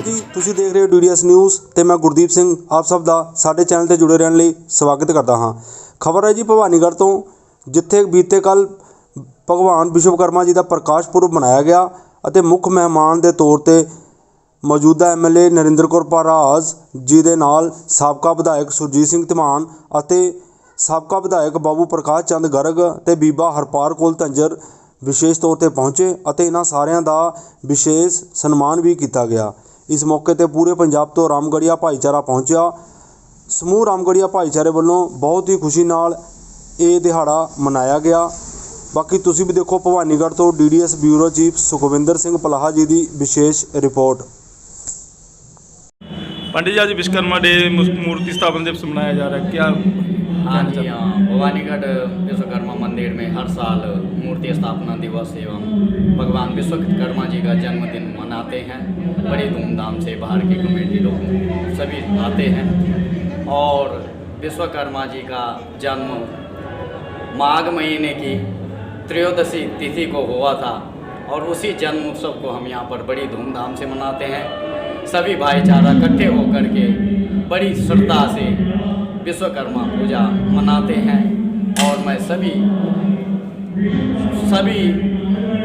ਨਮਸਕਾਰ ਜੀ। ਤੁਸੀਂ ਦੇਖ ਰਹੇ ਹੋ ਡੀਡੀਐਸ ਨਿਊਜ਼ ਤੇ ਮੈਂ ਗੁਰਦੀਪ ਸਿੰਘ, ਆਪ ਸਭ ਦਾ ਸਾਡੇ ਚੈਨਲ ਤੇ ਜੁੜੇ ਰਹਿਣ ਲਈ ਸਵਾਗਤ ਕਰਦਾ ਹਾਂ। ਖਬਰ ਹੈ ਜੀ ਭਵਾਨੀਗੜ੍ਹ ਤੋਂ, ਜਿੱਥੇ ਬੀਤੇ ਕੱਲ ਭਗਵਾਨ ਵਿਸ਼ਵਕਰਮਾ ਜੀ ਦਾ ਪ੍ਰਕਾਸ਼ ਪੁਰਬ ਮਨਾਇਆ ਗਿਆ ਅਤੇ ਮੁੱਖ ਮਹਿਮਾਨ ਦੇ ਤੌਰ ਤੇ ਮੌਜੂਦਾ ਐਮਐਲਏ ਨਰਿੰਦਰ ਕੌਰ ਪਾਰਾਜ ਜੀ ਦੇ ਨਾਲ ਸਾਬਕਾ ਵਿਧਾਇਕ ਸੁਰਜੀਤ ਸਿੰਘ ਧਮਾਨ ਅਤੇ ਸਾਬਕਾ ਵਿਧਾਇਕ ਬਾਬੂ ਪ੍ਰਕਾਸ਼ ਚੰਦ ਗਰਗ ਤੇ ਬੀਬਾ ਹਰਪਾਲ ਕੌਲ ਧੰਜਰ ਵਿਸ਼ੇਸ਼ ਤੌਰ ਤੇ ਪਹੁੰਚੇ ਅਤੇ ਇਹਨਾਂ ਸਾਰਿਆਂ ਦਾ ਵਿਸ਼ੇਸ਼ ਸਨਮਾਨ ਵੀ ਕੀਤਾ ਗਿਆ। ਇਸ ਮੌਕੇ ਤੇ ਪੂਰੇ ਪੰਜਾਬ ਤੋਂ ਰਾਮਗੜੀਆ ਭਾਈਚਾਰਾ ਪਹੁੰਚਿਆ ਸਮੂਹ ਰਾਮਗੜੀਆ ਭਾਈਚਾਰੇ ਵੱਲੋਂ ਬਹੁਤ ਹੀ ਖੁਸ਼ੀ ਨਾਲ ਇਹ ਦਿਹਾੜਾ ਮਨਾਇਆ ਗਿਆ ਬਾਕੀ ਤੁਸੀਂ ਵੀ ਦੇਖੋ ਭਵਾਨੀਗੜ੍ਹ ਤੋਂ DDS bureau chief Sukhwinder Singh Palaha ji ਦੀ ਵਿਸ਼ੇਸ਼ ਰਿਪੋਰਟ पंडित जी आज विश्वकर्मा डे मुस- मूर्ति स्थापन दिवस मनाया जा रहा है क्या हाँ जी हाँ। भवानीगढ़ विश्वकर्मा मंदिर में हर साल मूर्ति स्थापना दिवस एवं भगवान विश्वकर्मा जी का जन्मदिन मनाते हैं। बड़ी धूमधाम से बाहर की कमेटी लोग सभी आते हैं। और विश्वकर्मा जी का जन्म माघ महीने की त्रयोदशी तिथि को हुआ था और उसी जन्म उत्सव को हम यहाँ पर बड़ी धूमधाम से मनाते हैं। सभी भाईचारा इकट्ठे होकर के बड़ी श्रद्धा से विश्वकर्मा पूजा मनाते हैं। और मैं सभी सभी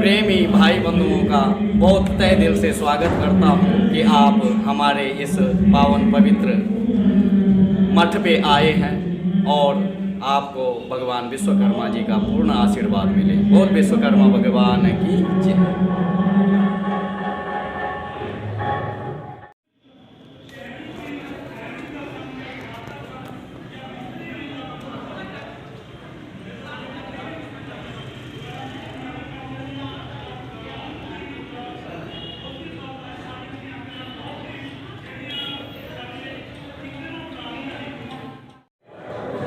प्रेमी भाई बंधुओं का बहुत तय दिल से स्वागत करता हूँ कि आप हमारे इस पावन पवित्र मठ पे आए हैं और आपको भगवान विश्वकर्मा जी का पूर्ण आशीर्वाद मिले। और विश्वकर्मा भगवान की जय।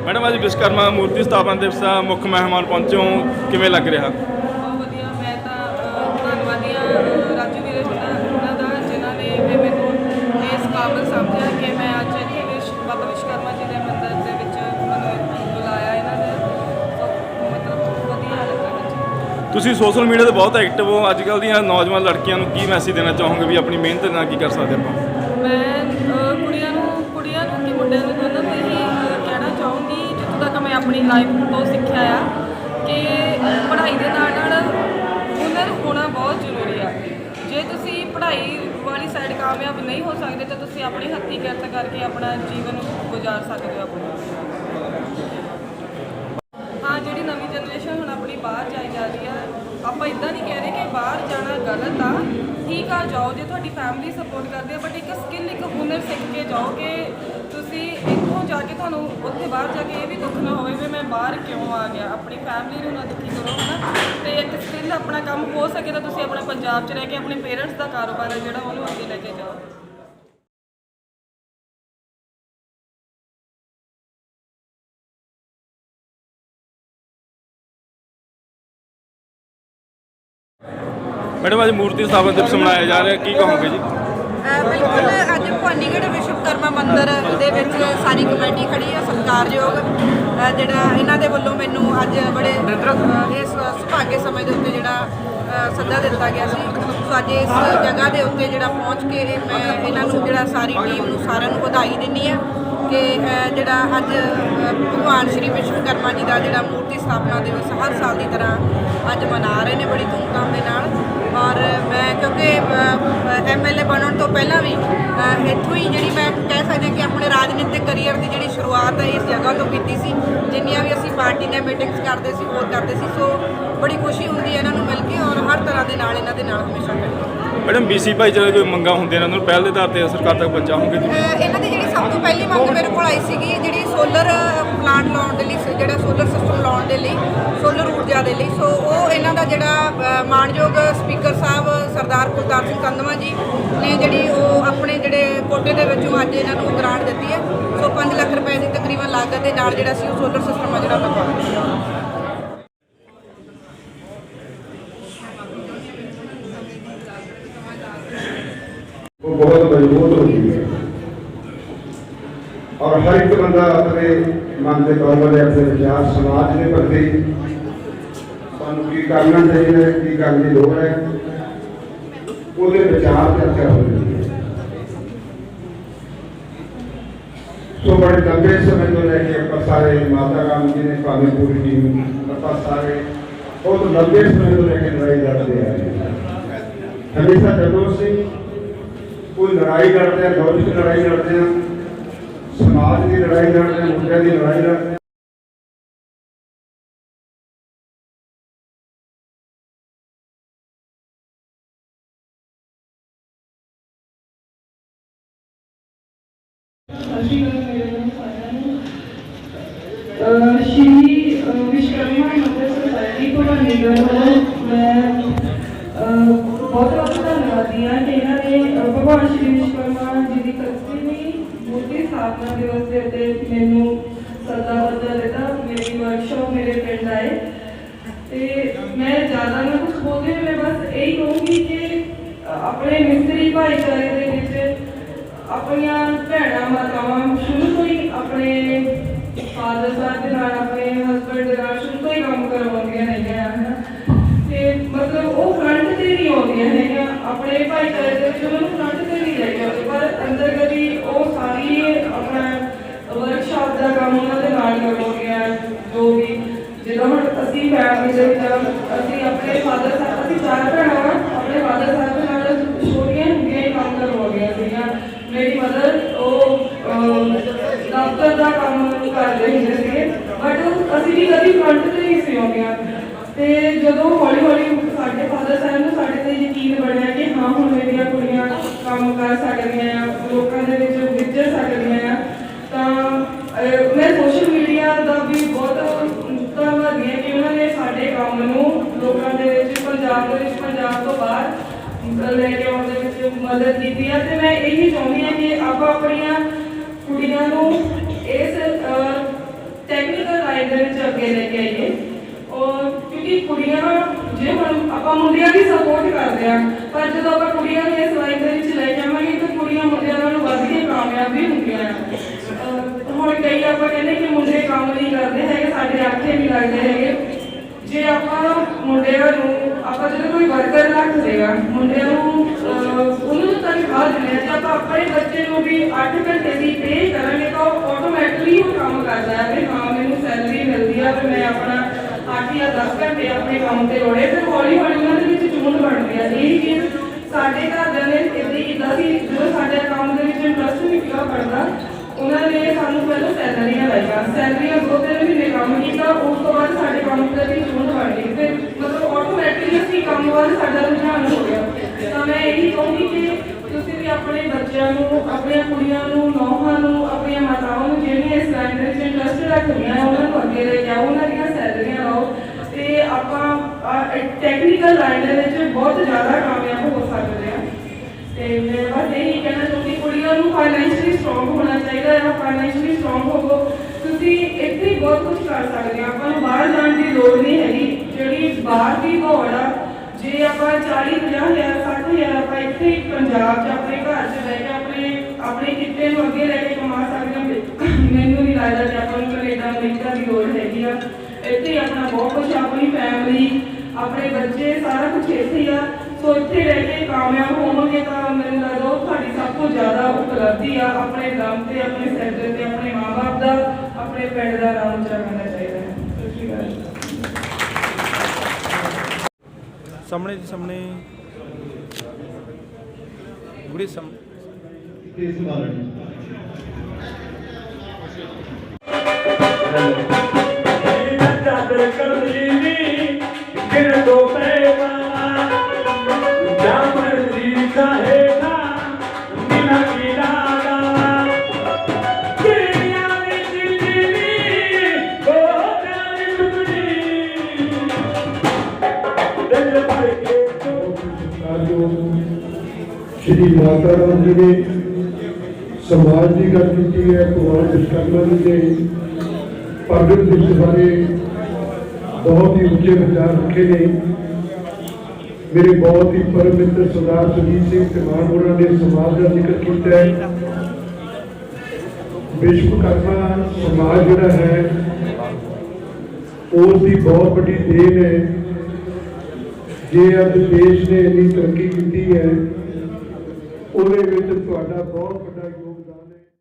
ਮੈਡਮ ਅੱਜ ਵਿਸ਼ਵਕਰਮਾ ਮੂਰਤੀ ਸਥਾਪਨਾ ਦਿਵਸ ਦਾ ਮੁੱਖ ਮਹਿਮਾਨ ਪਹੁੰਚੇ ਹੋ। ਕਿਵੇਂ ਲੱਗ ਰਿਹਾ? ਬਹੁਤ ਵਧੀਆ ਮੈਂ ਤਾਂ ਅਹ, ਧੰਨਵਾਦੀ ਹਾਂ ਅਹ, ਰਾਜੂ ਵੀਰੇ ਦਾ ਉਹਨਾਂ ਦਾ ਜਿਨ੍ਹਾਂ ਨੇ ਵੀ ਮੈਨੂੰ ਇਸ ਕਾਬਲ ਸਮਝਿਆ ਕਿ ਮੈਂ ਅੱਜ ਇੱਥੇ ਵਿਸ਼ ਬਾਬਾ ਵਿਸ਼ਵਕਰਮਾ ਜੀ ਦੇ ਮੰਦਿਰ ਦੇ ਵਿੱਚ ਮੈਨੂੰ ਬੁਲਾਇਆ ਇਹਨਾਂ ਨੇ। ਸੋ ਮਤਲਬ ਵਧੀਆ ਲੱਗਾ ਅੱਜ ਤੁਸੀਂ ਸੋਸ਼ਲ ਮੀਡੀਆ ਤੇ ਬਹੁਤ ਐਕਟਿਵ ਹੋ। ਅੱਜ ਕੱਲ੍ਹ ਦੀਆਂ ਨੌਜਵਾਨ ਲੜਕੀਆਂ ਨੂੰ ਕੀ ਮੈਸੇਜ ਦੇਣਾ ਚਾਹੋਗੇ ਵੀ ਆਪਣੀ ਮਿਹਨਤ ਨਾਲ ਕੀ ਕਰ ਸਕਦੇ ਆਪਾਂ? ਮੈਂ ਕੁੜੀਆਂ ਨੂੰ ਕੁੜੀਆਂ ਨੂੰ ਕਿ ਮੁੰਡਿਆਂ ਨੂੰ ਦੋਨਾਂ ਨੂੰ ਇਹੀ ਮੈਂ ਆਪਣੀ ਲਾਈਫ ਤੋਂ ਸਿੱਖਿਆ ਆ ਕਿ ਪੜ੍ਹਾਈ ਦੇ ਨਾਲ ਨਾਲ ਹੁਨਰ ਹੋਣਾ ਬਹੁਤ ਜ਼ਰੂਰੀ ਆ। ਜੇ ਤੁਸੀਂ ਪੜ੍ਹਾਈ ਵਾਲੀ ਸਾਈਡ ਕਾਮਯਾਬ ਨਹੀਂ ਹੋ ਸਕਦੇ ਤਾਂ ਤੁਸੀਂ ਆਪਣੇ ਹੱਥੀਂ ਕਿਰਤ ਕਰਕੇ ਆਪਣਾ ਜੀਵਨ ਗੁਜ਼ਾਰ ਸਕਦੇ ਹੋ ਆਪਣਾ। ਹਾਂ, ਜਿਹੜੀ ਨਵੀਂ ਜਨਰੇਸ਼ਨ ਹੁਣ ਆਪਣੀ ਬਾਹਰ ਜਾਈ ਜਾ ਰਹੀ ਆ, ਆਪਾਂ ਇਦਾਂ ਨਹੀਂ ਕਹਿ ਰਹੇ ਕਿ ਬਾਹਰ ਜਾਣਾ ਗਲਤ ਆ। ਠੀਕ ਆ, ਜਾਓ ਜੇ ਤੁਹਾਡੀ ਫੈਮਿਲੀ ਸਪੋਰਟ ਕਰਦੇ ਆ ਬਟ ਇੱਕ ਸਕਿੱਲ ਇੱਕ ਹੁਨਰ ਸਿੱਖ ਕੇ ਜਾਓ ਕਿ ਇੱਥੋਂ ਜਾ ਕੇ ਤੁਹਾਨੂੰ ਉੱਥੇ ਬਾਹਰ ਜਾ ਕੇ ਇਹ ਵੀ ਦੁੱਖ ਨਾ ਹੋਵੇ ਵੀ ਮੈਂ ਬਾਹਰ ਕਿਉਂ ਆ ਗਿਆ। ਆਪਣੀ ਫੈਮਿਲੀ ਨੂੰ ਨਾ ਦੁਖੀ ਕਰੋ ਹਨਾ? ਤੇ ਇੱਕ ਸਕਿੱਲ ਆਪਣਾ ਕੰਮ ਹੋ ਸਕੇ ਤਾਂ ਤੁਸੀਂ ਆਪਣਾ ਪੰਜਾਬ 'ਚ ਰਹਿ ਕੇ ਆਪਣੇ ਪੇਰੈਂਟਸ ਦਾ ਕਾਰੋਬਾਰ ਹੈ ਜਿਹੜਾ ਉਹਨੂੰ ਅੱਗੇ ਲੈ ਕੇ ਜਾਓ। ਮੈਡਮ ਅੱਜ ਮੂਰਤੀ ਸਥਾਪਨਾ ਦਿਵਸ ਮਨਾਇਆ ਜਾ ਰਿਹਾ। ਕੀ ਕਹੋਗੇ ਜੀ? ਬਿਲਕੁਲ ਅੱਜ ਭਵਾਨੀਗੜ੍ਹ ਵਿਸ਼ਵਕਰਮਾ ਮੰਦਿਰ ਦੇ ਵਿੱਚ ਸਾਰੀ ਕਮੇਟੀ ਖੜੀ ਹੈ, ਸਤਿਕਾਰਯੋਗ ਜਿਹੜਾ ਇਹਨਾਂ ਦੇ ਵੱਲੋਂ ਮੈਨੂੰ ਅੱਜ ਬੜੇ ਇਸ ਸੁਭਾਗੇ ਸਮੇਂ ਦੇ ਉੱਤੇ ਜਿਹੜਾ ਸੱਦਾ ਦਿੱਤਾ ਗਿਆ ਸੀ। ਸੋ ਅੱਜ ਇਸ ਜਗ੍ਹਾ ਦੇ ਉੱਤੇ ਜਿਹੜਾ ਪਹੁੰਚ ਕੇ ਇਹ ਮੈਂ ਇਹਨਾਂ ਨੂੰ ਜਿਹੜਾ ਸਾਰੀ ਟੀਮ ਨੂੰ ਸਾਰਿਆਂ ਨੂੰ ਵਧਾਈ ਦਿੰਦੀ ਆ ਕਿ ਜਿਹੜਾ ਅੱਜ ਭਗਵਾਨ ਸ਼੍ਰੀ ਵਿਸ਼ਵਕਰਮਾ ਜੀ ਦਾ ਜਿਹੜਾ ਮੂਰਤੀ ਸਥਾਪਨਾ ਦਿਵਸ ਹਰ ਸਾਲ ਦੀ ਤਰ੍ਹਾਂ ਅੱਜ ਮਨਾ ਰਹੇ ਨੇ ਬੜੀ ਧੂਮਧਾਮ ਦੇ ਨਾਲ। ਔਰ ਮੈਂ ਕਿਉਂਕਿ ਐਮਐਲਏ ਬਣਨ ਤੋਂ ਪਹਿਲਾਂ ਵੀ ਇੱਥੋਂ ਹੀ ਹਾਂ ਕਿ ਆਪਣੇ ਰਾਜਨੀਤਿਕ ਕੈਰੀਅਰ ਦੀ ਜਿਹੜੀ ਸ਼ੁਰੂਆਤ ਹੈ ਇਸ ਜਗ੍ਹਾ ਤੋਂ ਕੀਤੀ ਸੀ। ਜਿੰਨੀਆਂ ਵੀ ਅਸੀਂ ਪਾਰਟੀ ਦੀਆਂ ਮੀਟਿੰਗਸ ਕਰਦੇ ਸੀ ਹੋਰ ਕਰਦੇ ਸੀ ਸੋ ਬੜੀ ਖੁਸ਼ੀ ਹੁੰਦੀ ਹੈ ਇਹਨਾਂ ਨੂੰ ਮਿਲ ਕੇ ਔਰ ਹਰ ਤਰ੍ਹਾਂ ਦੇ ਨਾਲ ਇਹਨਾਂ ਦੇ ਨਾਲ ਹਮੇਸ਼ਾ ਖੜੀ ਮੈਡਮ ਬੀਸੀ ਭਾਈਚਾਰੇ ਕੋਈ ਮੰਗਾਂ ਹੁੰਦੀਆਂ ਨੇ ਉਹਨਾਂ ਨੂੰ ਪਹਿਲ ਦੇ ਆਧਾਰ ਤੇ ਸਰਕਾਰ ਤੱਕ ਪਹੁੰਚਾਉਂਗੇ? ਇਹਨਾਂ ਦੀ ਸਭ ਤੋਂ ਪਹਿਲੀ ਮੰਗ ਮੇਰੇ ਕੋਲ ਆਈ ਸੀਗੀ ਜਿਹੜੀ ਸੋਲਰ ਪਲਾਂਟ ਲਾਉਣ ਦੇ ਲਈ ਜਿਹੜਾ ਸੋਲਰ ਸਿਸਟਮ ਲਾਉਣ ਦੇ ਲਈ ਸੋਲਰ ਊਰਜਾ ਦੇ ਲਈ। ਸੋ ਉਹ ਇਹਨਾਂ ਦਾ ਜਿਹੜਾ ਮਾਨਯੋਗ ਸਪੀਕਰ ਸਾਹਿਬ ਸਰਦਾਰ ਕੁਲਤਾਰ ਸਿੰਘ ਕੰਦਵਾ ਜੀ ਨੇ ਜਿਹੜੀ ਉਹ ਆਪਣੇ ਜਿਹੜੇ ਕੋਟੇ ਦੇ ਵਿੱਚੋਂ ਅੱਜ ਇਹਨਾਂ ਨੂੰ ਗ੍ਰਾਂਟ ਦਿੱਤੀ ਹੈ। ਸੋ 5 ਲੱਖ ਰੁਪਏ ਦੀ ਤਕਰੀਬਨ ਲਾਗਤ ਦੇ ਨਾਲ ਜਿਹੜਾ ਸੀ ਉਹ ਸੋਲਰ ਸਿਸਟਮ ਆ ਜਿਹੜਾ ਲਗਵਾਇਆ ਉਹ ਬਹੁਤ ਮਜ਼ਬੂਤ ਹੁੰਦੀ ਔਰ ਹਰ ਇੱਕ ਬੰਦਾ ਆਪਣੇ ਮਨ ਦੇ ਤੌਰ 'ਤੇ ਆਪਣੇ ਵਿਚਾਰ ਸਮਾਜ ਦੇ ਪ੍ਰਤੀ ਸਾਨੂੰ ਕੀ ਕਰਨਾ ਚਾਹੀਦਾ ਹੈ, ਕੀ ਕਰਨ ਦੀ ਲੋੜ ਹੈ, ਉਹਦੇ ਵਿਚਾਰ ਚਰਚਾ ਹੋਣੀ ਹੈ। ਸੋ ਬੜੇ ਲੰਬੇ ਸਮੇਂ ਤੋਂ ਲੈ ਕੇ ਆਪਾਂ ਸਾਰੇ ਮਾਤਾ ਰਾਮ ਜੀ ਨੇ, ਭਾਵੇਂ ਪੂਰੀ ਟੀਮ ਆਪਾਂ ਸਾਰੇ ਬਹੁਤ ਲੰਬੇ ਸਮੇਂ ਤੋਂ ਲੈ ਕੇ ਲੜਾਈ ਲੜਦੇ ਆ ਹਮੇਸ਼ਾ ਜਦੋਂ ਅਸੀਂ ਕੋਈ ਲੜਾਈ ਲੜਦੇ ਆ ਲੌਜਿਕ ਲੜਾਈ ਲੜਦੇ ਆ। ਸਮਾਜ ਦੀ ਲੜਾਈ ਲੜਦੇ ਹਾਂ ਮੁੱਦਿਆਂ ਦੀ ਲੜਾਈ ਲੜਦੇ ਸ਼੍ਰੀ ਵਿਸ਼ਵਕਰਮਾ ਮਦਰ ਸੋਸਾਇਟੀ ਭਵਾਨੀਗੜ੍ਹ ਵੱਲੋਂ ਮੈਂ ਬਹੁਤ ਬਹੁਤ ਧੰਨਵਾਦੀ ਹਾਂ ਕਿ ਇਹਨਾਂ ਨੇ ਅਹ ਭਗਵਾਨ ਸ਼੍ਰੀ ਵਿਸ਼ਵਕਰਮਾ ਜੀ ਦੀ ਇਕੱਤਵੀਂ ਮੂਰਤੀ ਸਥਾਪਨਾ ਦਿਵਸ ਦੇ ਉੱਤੇ ਮੈਨੂੰ ਸਦਾ ਬੱਦਾ ਦਿੱਤਾ ਮੇਰੀ ਵਰਕਸ਼ਾਪ ਮੇਰੇ ਪਿੰਡ ਆਏ ਤੇ ਮੈਂ ਜ਼ਿਆਦਾ ਨਾ ਕੁਝ ਬੋਲਦੀ ਨਹੀਂ, ਮੈਂ ਬਸ ਇਹੀ ਕਹੂੰਗੀ ਕਿ ਅਹ ਆਪਣੇ ਮਿਸਤਰੀ ਭਾਈਚਾਰੇ ਦੇ ਵਿੱਚ ਆਪਣੀਆਂ ਭੈਣਾਂ ਮਾਤਾਵਾਂ ਸ਼ੁਰੂ ਤੋਂ ਹੀ ਆਪਣੇ ਫਾਦਰ ਸਾਹਿਬ ਦੇ ਨਾਲ ਆਪਣੇ ਹਸਬੰਡ ਦੇ ਨਾਲ ਸ਼ੁਰੂ ਤੋਂ ਹੀ ਕੰਮ ਕਰਵਾਉਂਦੀਆਂ ਹੈਗੀਆਂ ਹਨ। ਤੇ ਮਤਲਬ ਉਹ ਫਰੰਟ ਤੇ ਨਹੀਂ ਆਉਂਦੀਆਂ ਹੈਗੀਆਂ ਆਪਣੇ ਭਾਈਚਾਰੇ ਦੇ ਵਿੱਚ ਉਹਨਾਂ ਨੂੰ ਫਰੰਟ ਤੇ ਨਹੀਂ ਲੈ ਕੇ ਆਉਂਦੇ ਪਰ ਅੰਦਰ ਕਦੀ ਉਹ ਸਾਰੀ ਆਪਣਾ ਵਰਕਸ਼ਾਪ ਦਾ ਕੰਮ ਉਹਨਾਂ ਦੇ ਨਾਲ ਕਰਵਾਉਂਦੀਆਂ, ਜੋ ਵੀ। ਜਦੋਂ ਹੁਣ ਅਸੀਂ ਫੈਮਿਲੀ ਦੇ ਵਿੱਚ ਅਸੀਂ ਆਪਣੇ ਫਾਦਰ ਸਾਹਿਬ, ਅਸੀਂ ਚਾਰ ਭੈਣਾਂ ਆਪਣੇ ਫਾਦਰ ਸਾਹਿਬ ਦੇ ਨਾਲ ਛੋਟੀਆਂ ਹੁੰਦੀਆਂ ਹੀ ਕੰਮ ਕਰਵਾਉਂਦੀਆਂ ਸੀਗੀਆਂ ਮੇਰੀ ਮਦਰ ਉਹ ਦਫ਼ਤਰ ਦਾ ਕੰਮ ਕਰਦੇ ਹੁੰਦੇ ਸੀਗੇ। ਬਟ ਅਸੀਂ ਵੀ ਕਦੀ ਫਰੰਟ ਤੇ ਨਹੀਂ ਸੀ ਆਉਂਦੀਆਂ। ਤੇ ਜਦੋਂ ਹੌਲੀ ਹੌਲੀ ਸਾਡੇ ਫਾਦਰ ਸਾਹਿਬ ਨੂੰ ਸਾਡੇ ਤੇ ਯਕੀਨ ਬਣਿਆ ਕਿ ਹਾਂ, ਹੁਣ ਮੇਰੀਆਂ ਕੁੜੀਆਂ ਕੰਮ ਕਰ ਸਕਦੀਆਂ ਆ ਲੋਕਾਂ ਦੇ ਵਿੱਚ ਵਿਚਰ ਸਕਦੀਆਂ ਆ ਤਾਂ ਅਹ, ਮੈਂ ਸੋਸ਼ਲ ਮੀਡੀਆ ਦਾ ਵੀ ਬਹੁਤ ਧੰਨਵਾਦੀ ਹਾਂ ਕਿ ਉਹਨਾਂ ਨੇ ਸਾਡੇ ਕੰਮ ਨੂੰ ਲੋਕਾਂ ਦੇ ਵਿੱਚ ਪੰਜਾਬ ਦੇ ਵਿੱਚ ਪੰਜਾਬ ਤੋਂ ਬਾਹਰ ਅਹ, ਲੈ ਕੇ ਆਉਣ ਦੇ ਵਿੱਚ ਮਦਦ ਕੀਤੀ ਹੈ ਤੇ ਮੈਂ ਇਹੀ ਚਾਹੁੰਦੀ ਹਾਂ ਕਿ ਆਪਾਂ ਆਪਣੀਆਂ ਕੁੜੀਆਂ ਨੂੰ ਇਸ ਟੈਕਨੀਕਲ ਲਾਈਨ ਦੇ ਵਿੱਚ ਅੱਗੇ ਲੈ ਕੇ ਆਈਏ। ਔਰ ਕਿਉਂਕਿ ਕੁੜੀਆਂ, ਜੇ ਹੁਣ ਆਪਾਂ ਮੁੰਡਿਆਂ ਦੀ ਸਪੋਰਟ ਕਰਦੇ ਆ ਪਰ ਜਦੋਂ ਆਪਾਂ ਕੁੜੀਆਂ ਨੂੰ ਇਸ ਲਾਈਨ ਦੇ ਵਿੱਚ ਲੈ ਜਾਵਾਂਗੇ ਤਾਂ ਕੁੜੀਆਂ ਮੁੰਡਿਆਂ ਨਾਲੋਂ ਵੱਧ ਕੇ ਕਾਮਯਾਬ ਵੀ ਹੁੰਦੀਆਂ ਹੁਣ ਕਈ ਆਪਾਂ ਕਹਿੰਦੇ ਕਿ ਮੁੰਡੇ ਕੰਮ ਨਹੀਂ ਕਰਦੇ ਹੈਗੇ, ਸਾਡੇ ਆਖੇ ਨਹੀਂ ਲੱਗਦੇ ਹੈਗੇ। ਜੇ ਆਪਾਂ ਮੁੰਡਿਆਂ ਨੂੰ, ਆਪਾਂ ਜਦੋਂ ਕੋਈ ਵਰਕਰ ਰੱਖ ਦੇਗਾ ਮੁੰਡਿਆਂ ਨੂੰ ਅਹ, ਆਪਣੇ ਬੱਚੇ ਨੂੰ ਵੀ 8 ਘੰਟੇ ਦੀ ਪੇ ਕਰਾਂਗੇ ਤਾਂ ਉਹ ਆਟੋਮੈਟਿਕਲੀ ਉਹ ਕੰਮ ਕਰਦਾ ਹੈ। ਵੀ ਹਾਂ ਮੈਨੂੰ ਸੈਲਰੀ ਮਿਲਦੀ ਆ ਤੇ ਮੈਂ ਆਪਣਾ 8 ਜਾਂ 10 ਘੰਟੇ ਆਪਣੇ ਕੰਮ ਤੇ ਲੋੜੇ ਫਿਰ ਹੌਲੀ ਹੌਲੀ ਉਹਨਾਂ ਦੇ ਵਿੱਚ ਚੁਣ ਬਣਦੀ ਆ ਇਹ ਚੀਜ਼ ਸਾਡੇ ਘਰਦਿਆਂ ਨੇ ਇਦਾਂ ਕੀਤਾ ਸੀ। ਜਦੋਂ ਸਾਡੇ ਕੰਮ ਦੇ ਵਿੱਚ ਇੰਟਰਸਟ ਨਹੀਂ ਪੜਦਾ ਉਹਨਾਂ ਨੇ ਸਾਨੂੰ ਪਹਿਲਾਂ ਸੈਲਰੀਆਂ ਲਾਈਆਂ। ਸੈਲਰੀਆਂ ਦੋ ਤਿੰਨ ਮਹੀਨੇ ਕੰਮ ਕੀਤਾ ਉਸ ਤੋਂ ਬਾਅਦ ਸਾਡੇ ਕੰਮ ਦੇ ਵਿੱਚ ਚੁਣ ਬਣ ਗਈ। ਫਿਰ ਮਤਲਬ ਆਟੋਮੈਟਿਕਲੀ ਅਸੀਂ ਕੰਮ ਵੱਲ ਸਾਡਾ ਰੁਝਾਨ ਹੋ ਗਿਆ। ਤਾਂ ਮੈਂ ਇਹੀ ਕਹੂੰਗੀ ਕਿ ਤੁਸੀਂ ਵੀ ਆਪਣੇ ਬੱਚਿਆਂ ਨੂੰ, ਆਪਣੀਆਂ ਕੁੜੀਆਂ ਨੂੰ ਨੌਹਾਂ ਨੂੰ, ਆਪਣੀਆਂ ਮਾਤਾਵਾਂ ਨੂੰ ਜਿਹੜੀਆਂ ਇਸ ਲਾਈਨ ਦੇ ਵਿੱਚ ਇੰਟਰਸਟ ਰੱਖਦੀਆਂ, ਉਹਨਾਂ ਨੂੰ ਅੱਗੇ ਲੈ ਕੇ ਉਹਨਾਂ ਦੀਆਂ ਸੈਲਰੀਆਂ ਲਾਓ। ਤੇ ਆਪਾਂ ਟੈਕਨੀਕਲ ਲਾਈਨ ਦੇ ਵਿੱਚ ਬਹੁਤ ਜ਼ਿਆਦਾ ਕਾਮਯਾਬ ਹੋ ਸਕਦੇ ਹਾਂ। ਤੇ ਮੈਂ ਬਸ ਇਹੀ ਕਹਿਣਾ ਚਾਹੁੰਦੀ, ਕੁੜੀਆਂ ਨੂੰ ਫਾਈਨੈਂਸ਼ਲੀ ਸਟਰੋਂਗ ਹੋਣਾ ਚਾਹੀਦਾ ਹੈ। ਫਾਈਨੈਂਸ਼ਲੀ ਸਟਰੋਂਗ ਹੋਵੋ। ਤੁਸੀਂ ਇੱਥੇ ਬਹੁਤ ਕੁਝ ਕਰ ਸਕਦੇ ਹੋ। ਆਪਾਂ ਨੂੰ ਬਾਹਰ ਜਾਣ ਦੀ ਲੋੜ ਨਹੀਂ ਹੈਗੀ ਜਿਹੜੀ ਬਾਹਰ ਦੀ ਦੌੜ ਆ ਜੇ ਆਪਾਂ 40 50 ਹਜ਼ਾਰ 60 ਹਜ਼ਾਰ, ਆਪਾਂ ਇੱਥੇ ਹੀ ਪੰਜਾਬ 'ਚ ਆਪਣੇ ਘਰ 'ਚ ਰਹਿ ਕੇ ਆਪਣੇ ਆਪਣੇ ਕਿੱਤੇ ਨੂੰ ਅੱਗੇ ਲੈ ਕੇ ਕਮਾ ਸਕਦੇ ਹਾਂ। ਮੈਨੂੰ ਨਹੀਂ ਲੱਗਦਾ ਕਿ ਆਪਾਂ ਨੂੰ ਕੈਨੇਡਾ ਅਮਰੀਕਾ ਦੀ ਲੋੜ ਹੈਗੀ ਆ। ਇੱਥੇ ਹੀ ਆਪਣਾ ਬਹੁਤ ਕੁਝ ਆਪਣੀ ਫੈਮਿਲੀ ਆਪਣੇ ਬੱਚੇ, ਸਾਰਾ ਕੁਝ ਇੱਥੇ ਹੀ ਆ। ਸੋ ਇੱਥੇ ਰਹਿ ਕੇ ਕਾਮਯਾਬ ਹੋਵੋਗੇ ਤਾਂ ਮੈਨੂੰ ਲੱਗਦਾ ਉਹ ਤੁਹਾਡੀ ਸਭ ਤੋਂ ਜ਼ਿਆਦਾ ਉਪਲਬਧੀ ਆ, ਆਪਣੇ ਦਮ ਤੇ, ਆਪਣੇ ਸਿਰ ਤੇ ਉੱਤੇ ਆਪਣੇ ਮਾਪੇ ਦਾ, ਆਪਣੇ ਪਿੰਡ ਦਾ ਨਾਮ ਉੱਚਾ ਕਰਨਾ ਚਾਹੀਦਾ ਹੈ ਸਤਿ ਸ਼੍ਰੀ ਅਕਾਲ ਸਾਹਮਣੇ ਜੀ ਸਾਹਮਣੇ। ਗੁੜੀ ਸਾਹਮ ਇਸ ਬਾਰੇ ਸ਼੍ਰੀ ਮਾਤਾ ਰਾਮ ਜੀ ਨੇ ਸਮਾਜ ਦੀ ਗੱਲ ਕੀਤੀ ਹੈ, ਭਗਵਾਨ ਵਿਸ਼ਕਰਮਾ ਜੀ ਨੇ ਪ੍ਰਗਟ ਦਿਵਸ ਬਾਰੇ ਬਹੁਤ ਹੀ ਉੱਚੇ ਵਿਚਾਰ ਰੱਖੇ ਨੇ। ਮੇਰੇ ਬਹੁਤ ਹੀ ਪਰਮ ਮਿੱਤਰ ਸਰਦਾਰ ਸੁਜੀਤ ਸਿੰਘ ਧਮਾਨ ਹੋਰਾਂ ਨੇ ਸਮਾਜ ਦਾ ਜ਼ਿਕਰ ਕੀਤਾ ਹੈ। ਵਿਸ਼ਵਕਰਮਾ ਸਮਾਜ ਜਿਹੜਾ ਹੈ, ਉਸ ਦੀ ਬਹੁਤ ਵੱਡੀ ਦੇਣ ਹੈ। ਜੇ ਅੱਜ ਦੇਸ਼ ਨੇ ਇੰਨੀ ਤਰੱਕੀ ਕੀਤੀ ਹੈ ਉਹਦੇ ਵਿੱਚ ਤੁਹਾਡਾ ਬਹੁਤ